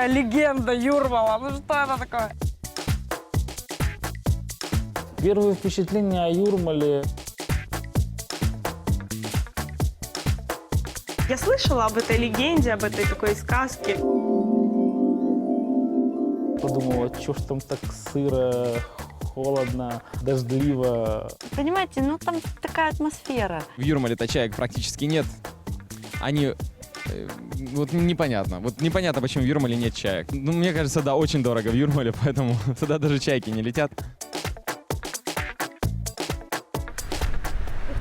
такая легенда Юрмала? Ну что это такое? Первые впечатления о Юрмале Я слышала об этой легенде, об этой такой сказке. подумала, что ж там так сыро, холодно, дождливо. Понимаете, ну там такая атмосфера. В Юрмале-то чаек практически нет. Они... э, Вот непонятно. Вот непонятно, почему в Юрмале нет чаек. Ну, мне кажется, да, очень дорого в Юрмале, поэтому туда даже чайки не летят.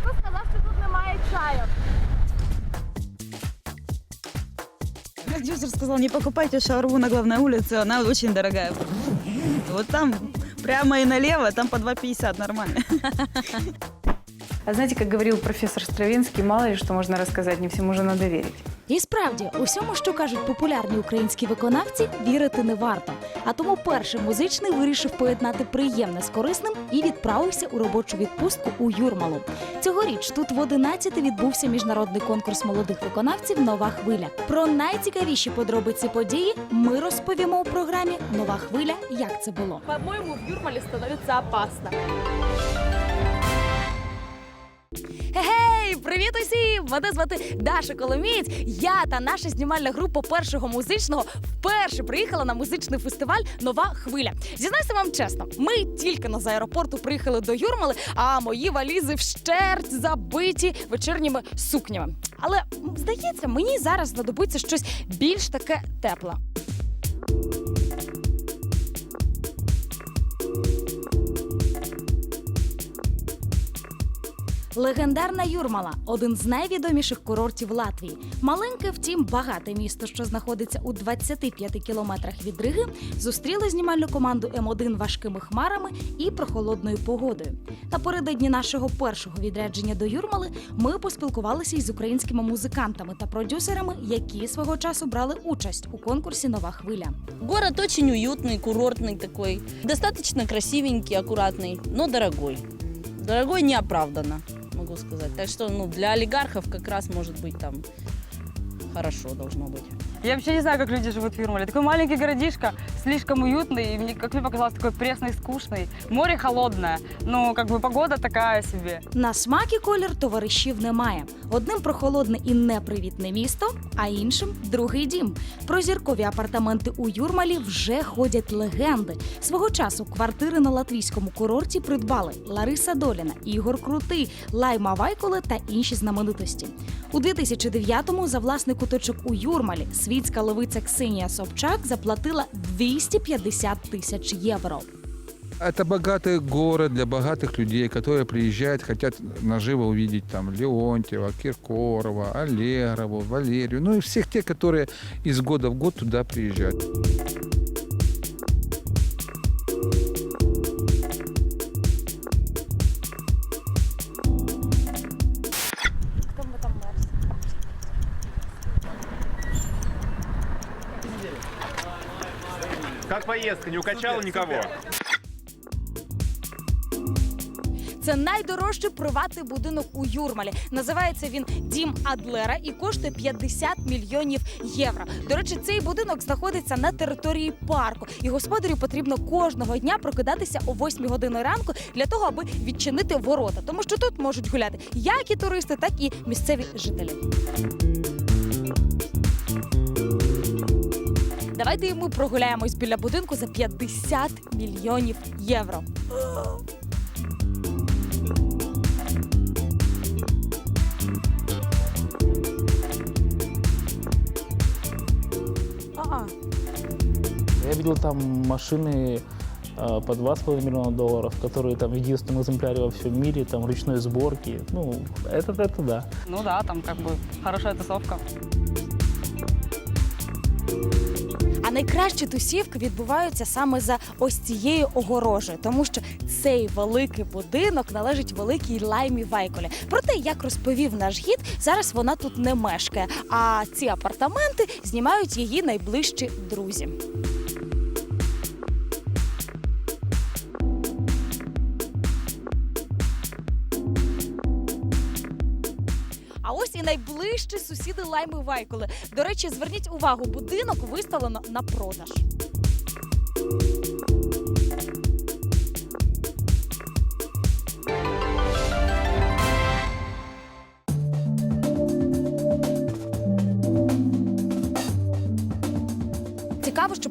Хто сказав, що тут немає чаю? Продюсер сказал, не покупайте шаурму на главной улице, она очень дорогая. Вот там прямо и налево, там по 2,50 нормально. А знаете, как говорил профессор Стравинский, мало ли что можно рассказать, не всему же надо верить. І справді, усьому, що кажуть популярні українські виконавці, вірити не варто. А тому перший музичний вирішив поєднати приємне з корисним і відправився у робочу відпустку у Юрмалу. Цьогоріч тут в 11 відбувся міжнародний конкурс молодих виконавців Нова хвиля. Про найцікавіші подробиці події ми розповімо у програмі Нова хвиля. Як це було? По-моему, в Юрмале становится опасно. Гей, привіт усім! Мене звати Даша Коломієць. Я та наша знімальна група першого музичного вперше приїхала на музичний фестиваль Нова хвиля. Зізнаюся вам чесно, ми тільки на з аеропорту приїхали до Юрмали, а мої валізи вщерть забиті вечірніми сукнями. Але здається, мені зараз знадобиться щось більш таке тепле. Легендарна Юрмала один з найвідоміших курортів Латвії. Маленьке, втім, багате місто, що знаходиться у 25 кілометрах від Риги, зустріли знімальну команду М1 важкими хмарами і прохолодною погодою. Напередодні нашого першого відрядження до Юрмали ми поспілкувалися із українськими музикантами та продюсерами, які свого часу брали участь у конкурсі Нова хвиля. Город очень уютный, курортный такой. Достаточно красивенький, аккуратный, но дорогой. Дорогой неоправданно, могу сказать. Так что ну, для олигархов как раз может быть там хорошо должно быть. Я вообще не знаю, как люди живут в Юрмале. Такой маленький городишко, слишком уютный, и мне, как мне показалось, такой пресный, скучный. Море холодное, ну, как бы погода такая себе. На смак і колір товаришів немає. Одним прохолодне і непривітне місто, а іншим другий дім. Про зіркові апартаменти у Юрмалі вже ходять легенди. Свого часу квартири на латвійському курорті придбали Лариса Доліна, Ігор Крутий, Лайма Вайколе та інші знаменитості. У 2009-му за власний куточок у Юрмалі світська левиця Ксенія Собчак заплатила 250 тисяч євро. Это богатый город для богатых людей, которые приезжают, хотят наживо увидеть там Леонтьева, Киркорова, Аллегрову, Валерию, ну и всех тех, которые из года в год туда приезжают. Поездка? Не укачала никого? Це найдорожчий приватний будинок у Юрмалі. Називається він Дім Адлера і коштує 50 мільйонів євро. До речі, цей будинок знаходиться на території парку, і господарю потрібно кожного дня прокидатися о 8 години ранку для того, аби відчинити ворота, тому що тут можуть гуляти як і туристи, так і місцеві жителі. Давайте і ми прогуляємось біля будинку за 50 мільйонів євро. А-а. Я видел там машины э, по 2,5 миллиона долларов, которые там в единственном экземпляре во всем мире, там ручной сборки. Ну, это, это да. Ну да, там как бы хорошая тусовка. А найкращі тусівки відбуваються саме за ось цією огорожею, тому що цей великий будинок належить великій лаймі Вайколі. Проте, як розповів наш гід, зараз вона тут не мешкає. А ці апартаменти знімають її найближчі друзі. Ось і найближчі сусіди Лайми Вайколи. До речі, зверніть увагу, будинок виставлено на продаж.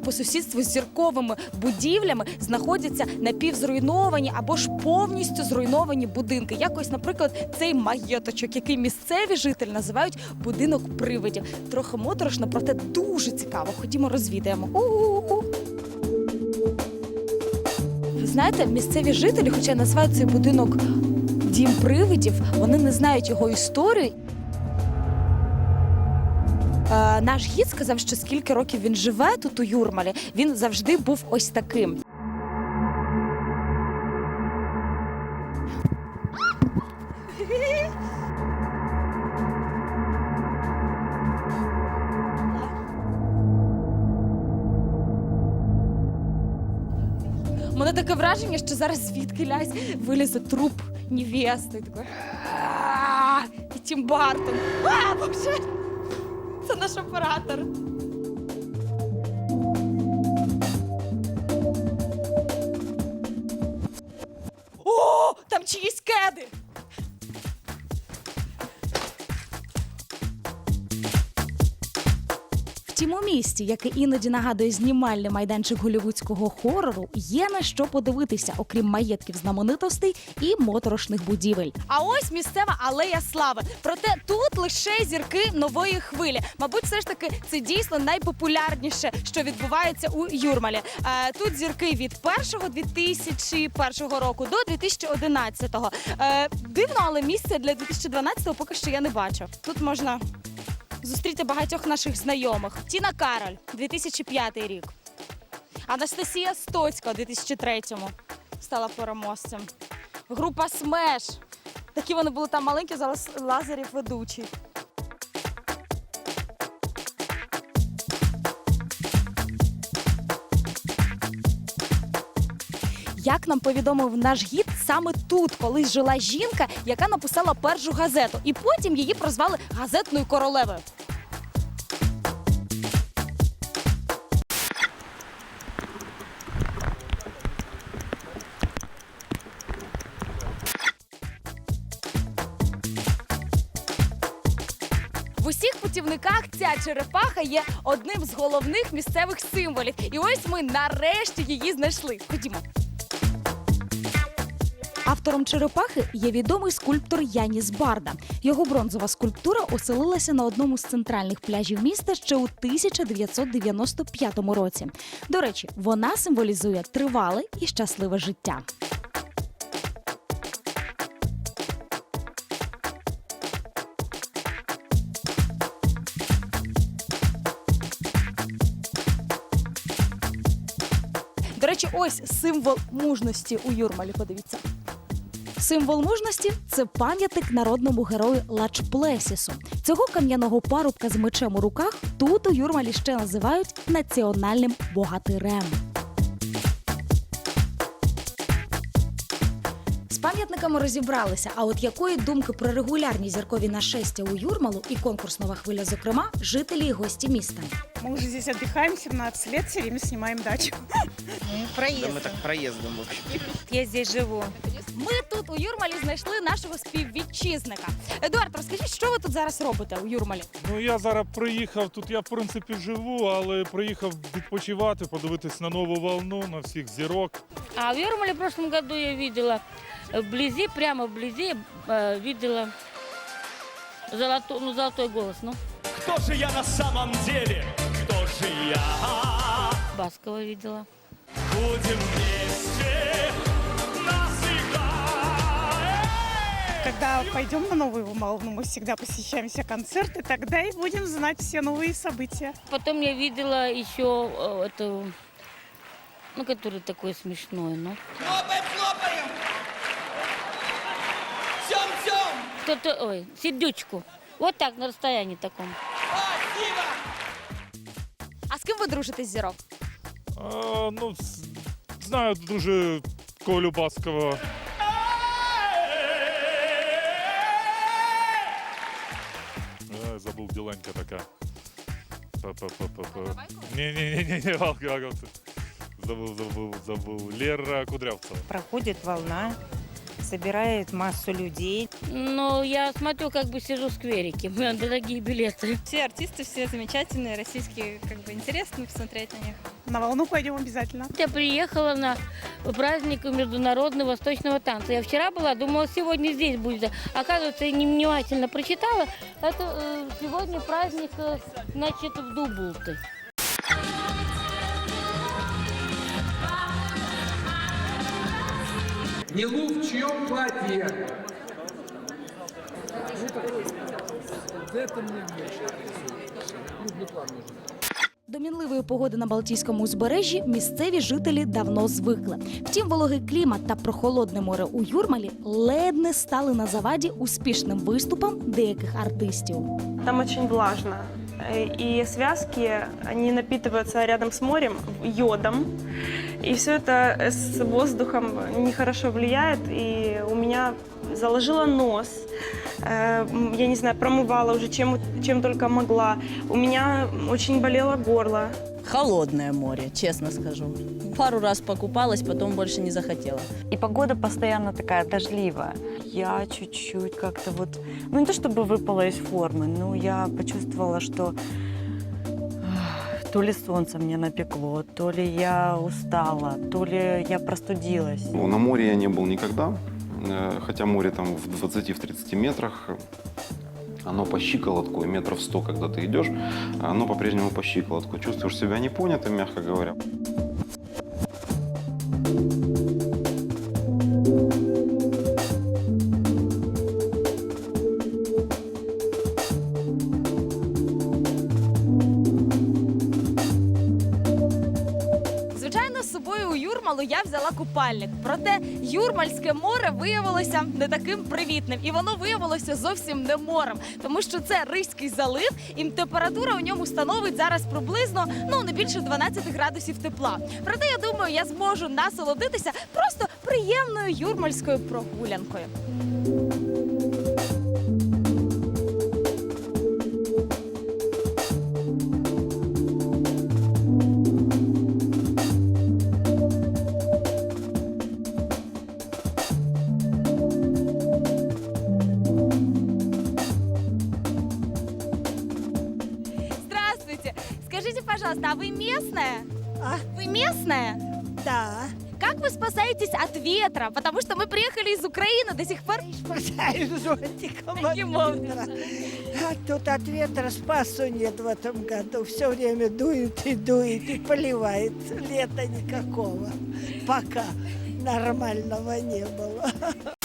По сусідству з зірковими будівлями знаходяться напівзруйновані або ж повністю зруйновані будинки. Якось, наприклад, цей маєточок, який місцеві жителі називають будинок привидів. Трохи моторошно, проте дуже цікаво. Ходімо, розвідаємо. У-у-у. Ви знаєте, місцеві жителі, хоча називають цей будинок дім привидів, вони не знають його історію. Е, наш гід сказав, що скільки років він живе тут у Юрмалі, він завжди був ось таким. Мене таке враження, що зараз звідки лязь вилізе труп невести. Такий, І Тім Бартон. А, боже! Це наш оператор. О, там чиїсь кеди. Втім, у місті, яке іноді нагадує знімальний майданчик голівудського хорору, є на що подивитися, окрім маєтків знаменитостей і моторошних будівель. А ось місцева алея слави. Проте тут лише зірки нової хвилі. Мабуть, все ж таки це дійсно найпопулярніше, що відбувається у Юрмалі. Е, тут зірки від першого 2001 року до 2011. Е, дивно, але місця для 2012 поки що я не бачу. Тут можна зустріти багатьох наших знайомих. Тіна Кароль, 2005 рік. Анастасія Стоцька у 2003-му стала переможцем. Група Смеш. Такі вони були там маленькі, зараз Лазарів ведучий. Як нам повідомив наш гід, саме тут колись жила жінка, яка написала першу газету, і потім її прозвали газетною королевою. В усіх путівниках ця черепаха є одним з головних місцевих символів. І ось ми нарешті її знайшли. Ходімо. Автором черепахи є відомий скульптор Яніс Барда. Його бронзова скульптура оселилася на одному з центральних пляжів міста ще у 1995 році. До речі, вона символізує тривале і щасливе життя. До речі, ось символ мужності у Юрмалі. Подивіться. Символ мужності це пам'ятник народному герою Лачплесісу. Цього кам'яного парубка з мечем у руках тут у Юрмалі ще називають національним богатирем. З пам'ятниками розібралися. А от якої думки про регулярні зіркові нашестя у Юрмалу і конкурс нова хвиля, зокрема, жителі і гості міста. Мы уже здесь отдыхаем 17 лет, все время снимаем дачу. Да мы так проездом, в общем. Я здесь живу. Ми тут у Юрмалі знайшли нашого співвітчизника. Едуард, розкажіть, що ви тут зараз робите у Юрмалі? Ну я зараз приїхав. Тут я в принципі живу, але приїхав відпочивати, подивитись на нову волну, на всіх зірок. А в Юрмале в прошлом году я видела э, вблизи, прямо вблизи э, видела золотой, ну, золотой голос, ну, Кто же я на самом деле? Кто же я? Баскова видела. Будем вместе навсегда. Когда пойдем на Новую Волну, мы всегда посещаем все концерты, тогда и будем знать все новые события. Потом я видела еще э, эту, ну, который такой смешной, ну. Хлопаем, всем! Кто-то, ой, сердючку. Вот так, на расстоянии таком. Спасибо! А з ким ви дружите з зірок? А, ну, с- знаю дуже Колю Баскова. я забув діленька така. П-п-п-п-п. Ні-ні-ні, Волга. Забув, забув, забув. Лера Кудрявцева. Проходит волна, собирает массу людей. Но я смотрю, как бы сижу в скверике. У меня дорогие билеты. Все артисты, все замечательные, российские, как бы интересно посмотреть на них. На волну пойдем обязательно. Я приехала на праздник международного восточного танца. Я вчера была, думала, сегодня здесь будет. Оказывается, я невнимательно прочитала. Это э, сегодня праздник, э, значит, в Дубулты. Не лук в чьем платье? До мінливої погоди на Балтійському узбережжі місцеві жителі давно звикли. Втім, вологий клімат та прохолодне море у Юрмалі ледь не стали на заваді успішним виступам деяких артистів. Там очень влажно. Э, И связки, они напитываются рядом с морем йодом. И все это с воздухом нехорошо влияет. И у меня заложило нос. Э, м, Я не знаю, промывала уже чем, чем только могла. У меня очень болело горло. Холодное море, честно скажу. Пару раз покупалась, потом больше не захотела. И погода постоянно такая дождливая. Я чуть-чуть как-то вот, ну не то чтобы выпала из формы, но я почувствовала, что то ли солнце мне напекло, то ли я устала, то ли я простудилась. Ну, На море я не был никогда, э, хотя море там в 20-30 метрах. Оно по щиколотку, метров 100, когда ты идешь, оно по-прежнему по щиколотку. Чувствуешь себя непонятым, мягко говоря. Собою у Юрмалу я взяла купальник. Проте Юрмальське море виявилося не таким привітним, і воно виявилося зовсім не морем, тому що це Ризький залив, і температура у ньому становить зараз приблизно ну не більше 12 градусів тепла. Проте я думаю, я зможу насолодитися просто приємною юрмальською прогулянкою. вы местная? Вы местная? Да. Как вы спасаетесь от ветра? Потому что мы приехали из Украины до сих пор. Спасаю зонтиком от Каким ветра. А тут от ветра спасу нет в этом году. Все время дует и дует и поливает. Лета никакого. Пока нормального не было.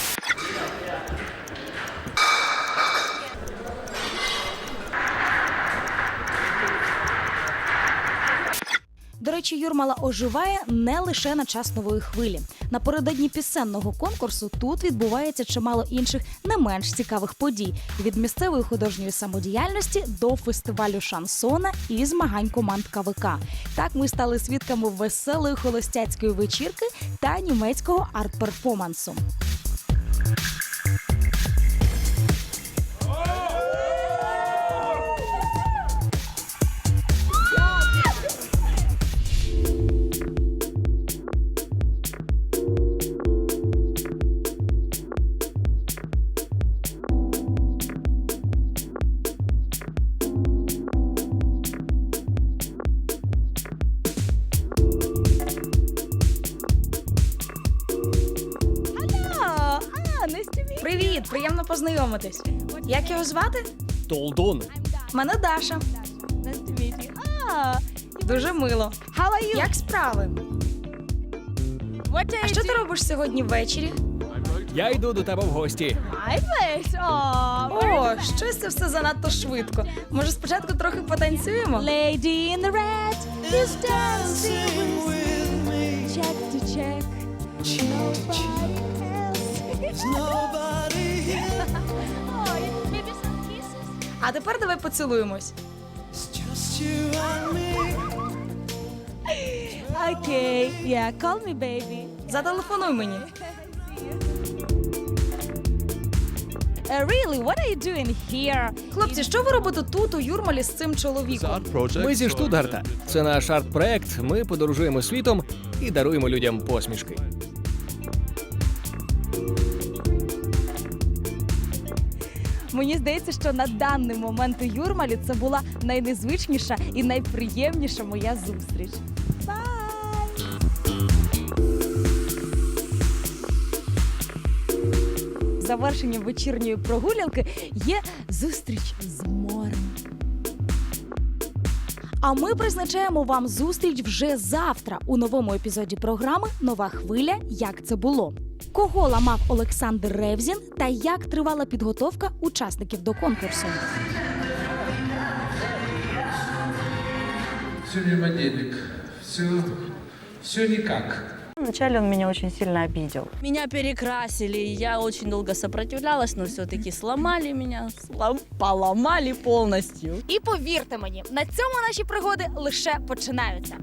речі, Юрмала оживає не лише на час нової хвилі. Напередодні пісенного конкурсу тут відбувається чимало інших не менш цікавих подій від місцевої художньої самодіяльності до фестивалю шансона і змагань команд КВК. Так ми стали свідками веселої холостяцької вечірки та німецького арт-перформансу. Привіт, приємно познайомитись. Як його звати? Толдон. Мене Даша. А, Дуже мило. Як справи? А що ти робиш сьогодні ввечері? Я йду до тебе в гості. О, щось це все занадто швидко. Може, спочатку трохи потанцюємо? Lady in the red is dancing with me. Check to check. А тепер давай поцілуємось. Окей, me baby. Зателефонуй мені. Uh, really, what are you doing here? Хлопці, що ви робите тут у Юрмалі з цим чоловіком? Ми зі Штутгарта. Це наш арт-проект. Ми подорожуємо світом і даруємо людям посмішки. Мені здається, що на даний момент у Юрмалі це була найнезвичніша і найприємніша моя зустріч. Завершенням вечірньої прогулянки є зустріч з морем. А ми призначаємо вам зустріч вже завтра у новому епізоді програми Нова хвиля. Як це було? Кого ламав Олександр Ревзін та як тривала підготовка учасників до конкурсу? Сегодня понедельник. Все, все никак. Вначале он меня очень сильно обидел. Меня перекрасили, я очень долго сопротивлялась, но все-таки сломали меня, слом- поломали полностью. І повірте мені, на цьому наші пригоди лише починаються.